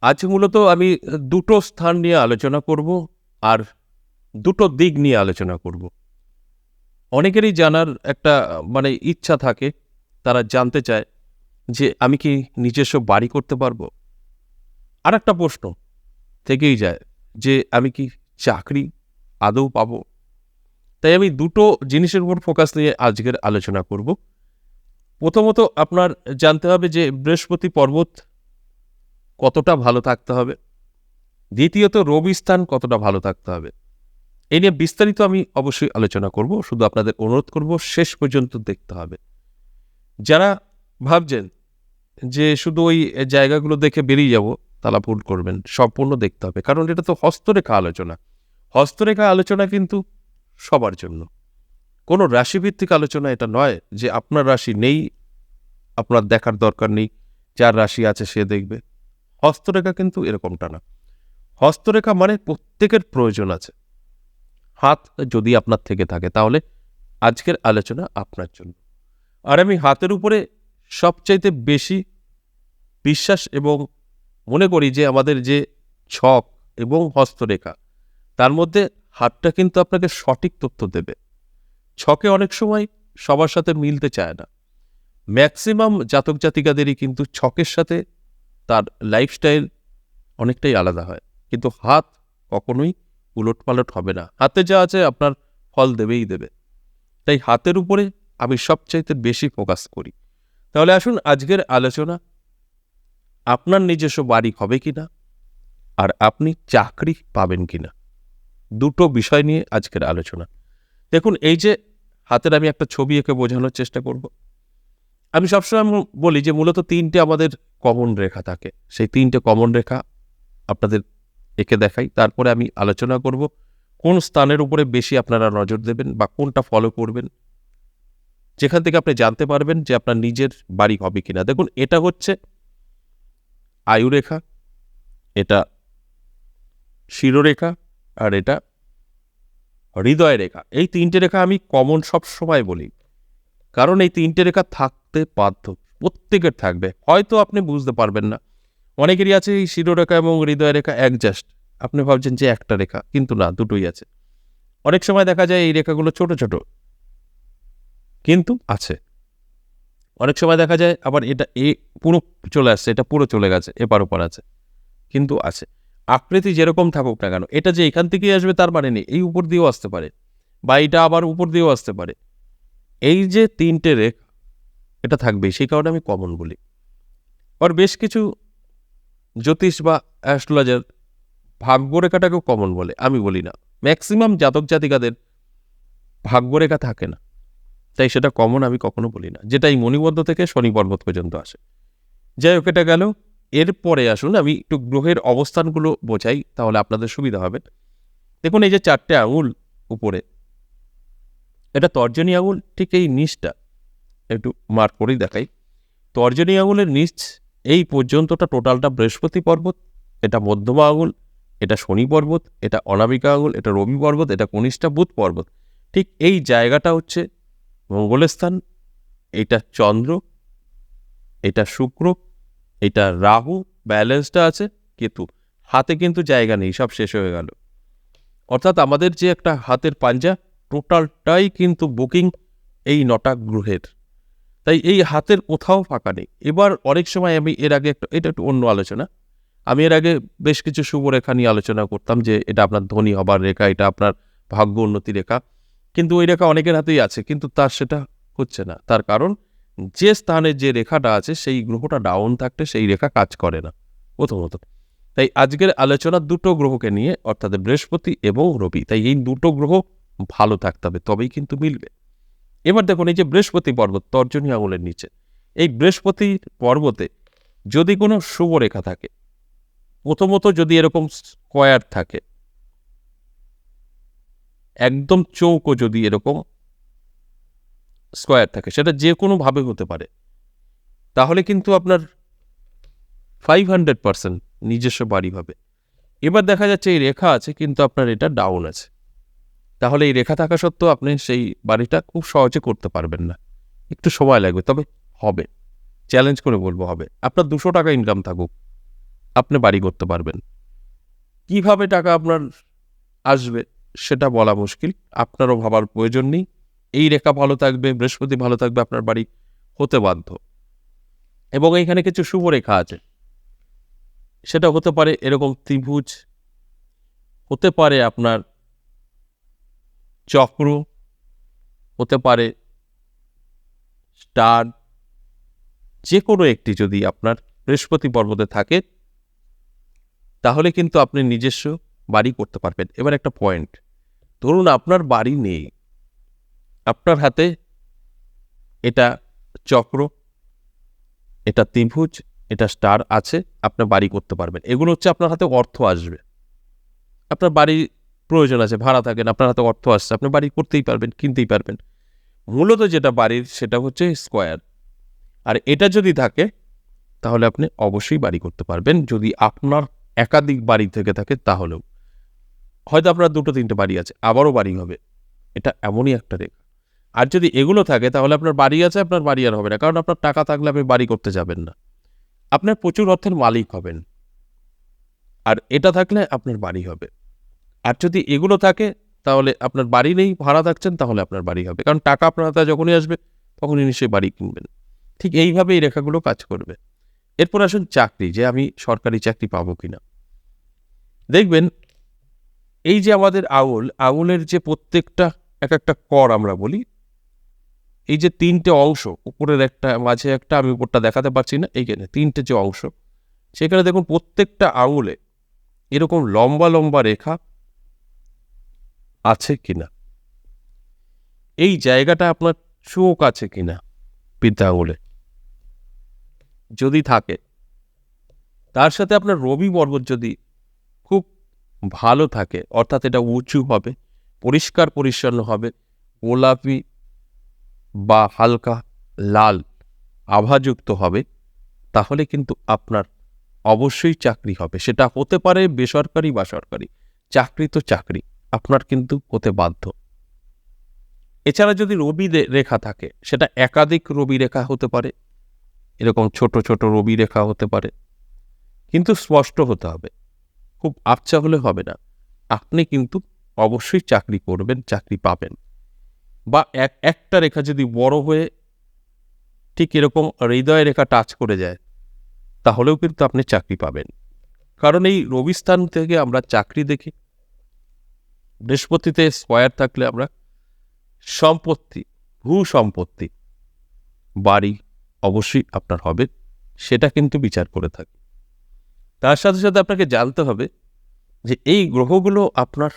আজ মূলত আমি দুটো স্থান নিয়ে আলোচনা করব আর দুটো দিক নিয়ে আলোচনা করব। অনেকেরই জানার একটা মানে ইচ্ছা থাকে, তারা জানতে চায় যে আমি কি নিজস্ব বাড়ি করতে পারব? আর একটা প্রশ্ন থেকেই যায় যে আমি কি চাকরি আদৌ পাবো? তাই আমি দুটো জিনিসের উপর ফোকাস নিয়ে আজকের আলোচনা করব। প্রথমত আপনার জানতে হবে যে বৃহস্পতি পর্বত কতটা ভালো থাকতে হবে? দ্বিতীয়ত রবি স্থান কতটা ভালো থাকতে হবে? এ নিয়ে বিস্তারিত আমি অবশ্যই আলোচনা করব, শুধু আপনাদের অনুরোধ করব, শেষ পর্যন্ত দেখতে হবে। যারা ভাবছেন যে শুধু ওই জায়গাগুলো দেখে বেরিয়ে যাব, তারা ভুল করবেন, সম্পূর্ণ দেখতে হবে। কারণ এটা তো হস্তরেখা আলোচনা। হস্তরেখা আলোচনা কিন্তু সবার জন্য। কোনো রাশিভিত্তিক আলোচনা এটা নয় যে আপনার রাশি নেই, আপনার দেখার দরকার নেই, যার রাশি আছে সে দেখবে। হস্তরেখা কিন্তু এরকমটা না। হস্তরেখা মানে প্রত্যেকের প্রয়োজন আছে। হাত যদি আপনার থেকে থাকে, তাহলে আজকের আলোচনা আপনার জন্য। আর আমি হাতের উপরে সবচাইতে বেশি বিশ্বাস এবং মনে করি যে আমাদের যে ছক এবং হস্তরেখা, তার মধ্যে হাতটা কিন্তু আপনাকে সঠিক তথ্য দেবে। ছকে অনেক সময় সবার সাথে মিলতে চায় না। ম্যাক্সিমাম জাতক জাতিকাদেরই কিন্তু ছকের সাথে তার লাইফস্টাইল অনেকটাই আলাদা হয়। কিন্তু হাত কখনোই উলটপালট হবে না। হাতে যা আছে আপনার ফল দেবেই দেবে। তাই হাতের উপরে আমি সবচাইতে বেশি ফোকাস করি। তাহলে আসুন আজকের আলোচনা, আপনার নিজস্ব বাড়ি হবে কিনা? আর আপনি চাকরি পাবেন কিনা? দুটো বিষয় নিয়ে আজকের আলোচনা। দেখুন, এই যে হাতের আমি একটা ছবি এঁকে বোঝানোর চেষ্টা করব। আমি সবসময় বলি যে মূলত তিনটে আমাদের কমন রেখা থাকে। সেই তিনটে কমন রেখা আপনাদের এঁকে দেখাই। তারপরে আমি আলোচনা করব কোন স্থানের উপরে বেশি আপনারা নজর দেবেন বা কোনটা ফলো করবেন। যেখান থেকে আপনি জানতে পারবেন যে আপনার নিজের বাড়ি হবে কিনা। দেখুন, এটা হচ্ছে আয়ুরেখা এটা শিরোরেখা আর এটা হৃদয় রেখা। এই তিনটে রেখা আমি কমন সব সময় বলি। কারণ এই তিনটে রেখা থাকতে বাধ্য। প্রত্যেকের থাকবে। হয়তো আপনি বুঝতে পারবেন না। অনেকেরই আছে এই শিরোরেখা এবং হৃদয় রেখা একজাস্ট আপনি ভাবছেন যে একটা রেখা, কিন্তু না, দুটোই আছে। অনেক সময় দেখা যায় এই রেখাগুলো ছোট ছোট, কিন্তু আছে। অনেক সময় দেখা যায় আবার এটা এ পুরো চলে আসছে, এটা পুরো চলে গেছে, এপার ওপার আছে, কিন্তু আছে। আকৃতি যেরকম থাকুক না কেন, এটা যে এখান থেকেই আসবে তার মানে নেই, এই উপর দিয়েও আসতে পারে, বা এটা আবার উপর দিয়েও আসতে পারে। এই যে তিনটে রেখা এটা থাকবে সেই কারণে আমি কমন বলি। আর বেশ কিছু জ্যোতিষ বা অ্যাস্ট্রোলজার ভাগ্যরেখাটাকেও কমন বলে, আমি বলি না। ম্যাক্সিমাম জাতক জাতিকাদের ভাগ্যরেখা থাকে না। তাই সেটা কমন আমি কখনো বলি না। যেটা এই মণিবদ্ধ থেকে শনি পর্বত পর্যন্ত আসে। যাই হোক, এটা গেল। এরপরে আসুন, আমি একটু গ্রহের অবস্থানগুলো বোঝাই, তাহলে আপনাদের সুবিধা হবে। দেখুন, এই যে চারটে আঙুল উপরে, এটা তর্জনী আঙুল, ঠিক এই নিচটা। একটু মার্ক করেই দেখাই। তর্জনী আঙুলের নিচ, এই পর্যন্তটা টোটালটা বৃহস্পতি পর্বত, এটা মধ্যমা আঙুল, এটা শনি পর্বত, এটা অনামিকা আঙুল, এটা রবি পর্বত, এটা কনিষ্ঠা বুধ পর্বত। ঠিক এই জায়গাটা হচ্ছে মঙ্গলের স্থান, এটা চন্দ্র, এটা শুক্র, এটা রাহু, ব্যালেন্সটা আছে কেতু। হাতে কিন্তু জায়গা নেই, সব শেষ হয়ে গেল। অর্থাৎ আমাদের যে একটা হাতের পাঞ্জা টোটালটাই কিন্তু বুকিং এই নটা গ্রহের। তাই এই হাতের কোথাও ফাঁকা নেই। এবার অনেক সময় আমি এর আগে একটা, এটা একটু অন্য আলোচনা। আমি এর আগে বেশ কিছু শুভ রেখা নিয়ে আলোচনা করতাম যে এটা আপনার ধনী হবার রেখা, এটা আপনার ভাগ্য উন্নতি রেখা। কিন্তু ওই রেখা অনেকের হাতেই আছে, কিন্তু তার সেটা হচ্ছে না। তার কারণ যে স্থানে যে রেখাটা আছে, সেই গ্রহটা ডাউন থাকতে সেই রেখা কাজ করে না, প্রথমত। তাই আজকের আলোচনা দুটো গ্রহকে নিয়ে, অর্থাৎ বৃহস্পতি এবং রবি, তাই এই দুটো গ্রহ ভালো থাকতে হবে, তবেই কিন্তু মিলবে। এবার দেখুন এই যে বৃহস্পতি পর্বত তর্জনী আঙুলের নিচে। এই বৃহস্পতি পর্বতে যদি কোনো শুভরেখা থাকে, প্রথমত যদি এরকম স্কোয়ার থাকে, একদম চৌকো যদি এরকম স্কোয়ার থাকে, সেটা যে কোনোভাবে হতে পারে, তাহলে কিন্তু আপনার ফাইভ হান্ড্রেড পার্সেন্ট নিজস্ব বাড়ি হবে। এবার দেখা যাচ্ছে এই রেখা আছে, কিন্তু আপনার এটা ডাউন আছে। তাহলে এই রেখা থাকা সত্ত্বেও আপনি সেই বাড়িটা খুব সহজে করতে পারবেন না। একটু সময় লাগবে, তবে হবে। চ্যালেঞ্জ করে বলব হবে। আপনার দুশো টাকা ইনকাম থাকুক। আপনি বাড়ি করতে পারবেন। কীভাবে টাকা আপনার আসবে সেটা বলা মুশকিল। আপনারও ভাবার প্রয়োজন নেই। এই রেখা ভালো থাকবে, বৃহস্পতি ভালো থাকবে, আপনার বাড়ি হতে বাধ্য। এবং এইখানে কিছু শুভ রেখা আছে। সেটা হতে পারে এরকম ত্রিভুজ, হতে পারে আপনার চক্র হতে পারে, স্টার যে কোনো একটি যদি আপনার বৃহস্পতি পর্বতে থাকে, তাহলে কিন্তু আপনি নিজস্ব বাড়ি করতে পারবেন। এবার একটা পয়েন্ট ধরুন আপনার বাড়ি নেই, আপনার হাতে এটা চক্র, এটা ত্রিভুজ, এটা স্টার আছে, আপনি বাড়ি করতে পারবেন। এগুলো হচ্ছে আপনার হাতে অর্থ আসবে। আপনার বাড়ি প্রয়োজন আছে, ভাড়া থাকেন আপনার হাতে অর্থ আসছে আপনি বাড়ি করতেই পারবেন, কিনতেই পারবেন। মূলত যেটা বাড়ির সেটা হচ্ছে স্কোয়ার আর এটা যদি থাকে, তাহলে আপনি অবশ্যই বাড়ি করতে পারবেন। যদি আপনার একাধিক বাড়ি থেকে থাকে, তাহলেও। হয়তো আপনার দুটো, তিনটে বাড়ি আছে, আবারও বাড়ি হবে। এটা এমনই একটা রেখা। আর যদি এগুলো থাকে, তাহলে আপনার বাড়ি আছে, আপনার বাড়ি আর হবে না, কারণ আপনার টাকা থাকলে আপনি বাড়ি করতে যাবেন না। আপনার প্রচুর অর্থের মালিক হবেন। আর এটা থাকলে আপনার বাড়ি হবে। আর যদি এগুলো থাকে, তাহলে আপনার বাড়ি নেই, ভাড়া থাকছেন, তাহলে আপনার বাড়ি হবে। কারণ টাকা আপনার হাতে যখনই আসবে, তখনই নিশ্চয়ই বাড়ি কিনবেন। ঠিক এইভাবে এই রেখাগুলো কাজ করবে। এরপর আসুন চাকরি, যে আমি সরকারি চাকরি পাবো কিনা। দেখবেন, এই যে আমাদের আঙুল আঙুলের যে প্রত্যেকটা, এক একটা কর আমরা বলি, এই যে তিনটে অংশ, উপরের একটা, মাঝে একটা, আমি উপরটা দেখাতে পারছি না, এইখানে তিনটে যে অংশ, সেখানে দেখুন প্রত্যেকটা আঙুলে এরকম লম্বা লম্বা রেখা আছে কিনা? এই জায়গাটা আপনার চোখ আছে কিনা? বৃদ্ধা আঙুলে। যদি থাকে, তার সাথে আপনার রবি পর্বত যদি খুব ভালো থাকে, অর্থাৎ এটা উঁচু হবে, পরিষ্কার পরিচ্ছন্ন হবে, গোলাপি বা হালকা লাল আভাযুক্ত হবে, তাহলে কিন্তু আপনার অবশ্যই চাকরি হবে। সেটা হতে পারে বেসরকারি বা সরকারি। চাকরি তো চাকরি। আপনার কিন্তু হতে বাধ্য। এছাড়া যদি রবি রেখা থাকে, সেটা একাধিক রবি রেখা হতে পারে। এরকম ছোট ছোট রবি রেখা হতে পারে। কিন্তু স্পষ্ট হতে হবে, খুব আবছা হলে হবে না। আপনি কিন্তু অবশ্যই চাকরি করবেন, চাকরি পাবেন। বা এক একটা রেখা যদি বড় হয়ে ঠিক এরকম হৃদয় রেখা টাচ করে যায়, তাহলেও কিন্তু আপনি চাকরি পাবেন। কারণ এই রবিস্থান থেকে আমরা চাকরি দেখি বৃহস্পতিতে স্কোয়ার থাকলে আমরা সম্পত্তি, ভূ সম্পত্তি, বাড়ি অবশ্যই আপনার হবে, সেটা কিন্তু বিচার করে থাকি। তার সাথে সাথে আপনাকে জানতে হবে যে এই গ্রহগুলো আপনার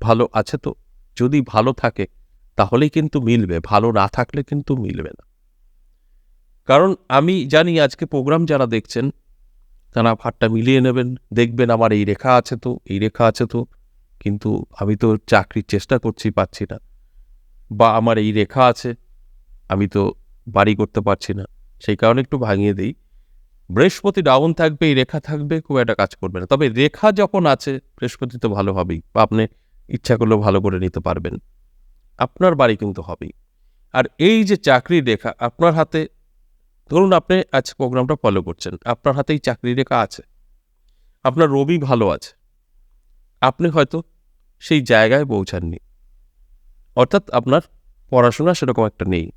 ভালো আছে তো? যদি ভালো থাকে, তাহলেই কিন্তু মিলবে, ভালো না থাকলে কিন্তু মিলবে না। কারণ আমি জানি আজকে প্রোগ্রাম যারা দেখছেন, তারা ভাটটা মিলিয়ে নেবেন, দেখবেন আমার এই রেখা আছে তো, এই রেখা আছে তো কিন্তু আমি তো চাকরির চেষ্টা করছি, পাচ্ছি না। বা আমার এই রেখা আছে, আমি তো বাড়ি করতে পারছি না। সেই কারণে একটু ভাঙিয়ে দিই। বৃহস্পতি ডাউন থাকবে, এই রেখা থাকবে, খুব একটা কাজ করবে না। তবে রেখা যখন আছে, বৃহস্পতি তো ভালো হবেই, বা আপনি ইচ্ছা করলেও ভালো করে নিতে পারবেন। আপনার বাড়ি কিন্তু হবেই। আর এই যে চাকরির রেখা, আপনার হাতে, ধরুন আপনি আজ প্রোগ্রামটা ফলো করছেন, আপনার হাতে এই চাকরি রেখা আছে। আপনার রবি ভালো আছে। আপনি হয়তো সেই জায়গায় পৌঁছাননি। অর্থাৎ আপনার পড়াশোনা সেরকম একটা নেই।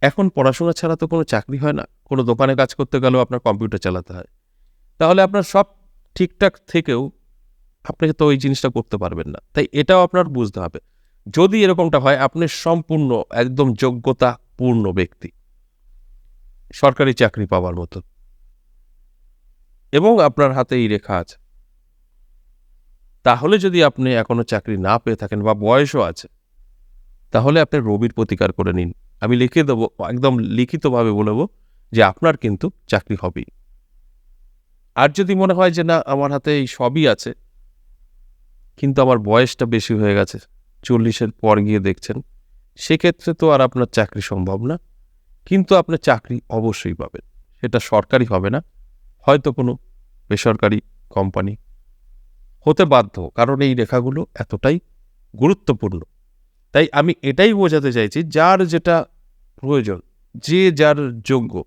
এখন পড়াশোনা ছাড়া তো কোনো চাকরি হয় না। কোনো দোকানে কাজ করতে গেলেও আপনার কম্পিউটার চালাতে হয়। তাহলে আপনার সব ঠিকঠাক থেকেও আপনি তো ওই জিনিসটা করতে পারবেন না। তাই এটাও আপনার বুঝতে হবে। যদি এরকমটা হয়, আপনি সম্পূর্ণ, একদম যোগ্যতা পূর্ণ ব্যক্তি। সরকারি চাকরি পাওয়ার মতো। এবং আপনার হাতে এই রেখা আছে। তাহলে যদি আপনি এখনও চাকরি না পেয়ে থাকেন বা বয়সও আছে, তাহলে আপনি রবির প্রতিকার করে নিন। আমি লিখে দেবো, একদম লিখিতভাবে বলব যে আপনার কিন্তু চাকরি হবেই। আর যদি মনে হয় যে না, আমার হাতে এই সবই আছে, কিন্তু আমার বয়সটা বেশি হয়ে গেছে, চল্লিশের পর গিয়ে দেখছেন, সেক্ষেত্রে তো আর আপনার চাকরি সম্ভব না। কিন্তু আপনার চাকরি অবশ্যই পাবেন। সেটা সরকারি হবে না, হয়তো কোনো বেসরকারি কোম্পানি হতে বাধ্য, কারণ এই রেখাগুলো এতটাই গুরুত্বপূর্ণ। তাই আমি এটাই বোঝাতে চাইছি, যার যেটা প্রয়োজন, যে যার যোগ্য,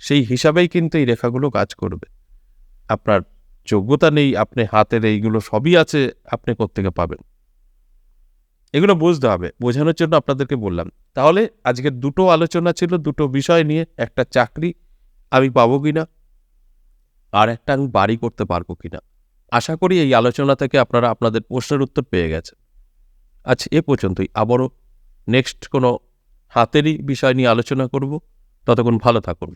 সেই হিসাবেই কিন্তু এই রেখাগুলো কাজ করবে। আপনার যোগ্যতা নেই, আপনি হাতের এইগুলো সবই আছে, আপনি কোত্থেকে পাবেন? এগুলো বুঝতে হবে, বোঝানোর জন্য আপনাদেরকে বললাম। তাহলে আজকের দুটো আলোচনা ছিল, দুটো বিষয় নিয়ে, একটা চাকরি আমি পাবো কিনা, আর একটা আমি বাড়ি করতে পারব কিনা। আশা করি এই আলোচনা থেকে আপনারা আপনাদের প্রশ্নের উত্তর পেয়ে গেছে আচ্ছা এ পর্যন্তই। আবারও নেক্সট কোনো হাতেরই বিষয় নিয়ে আলোচনা করব। ততক্ষণ ভালো থাকুন।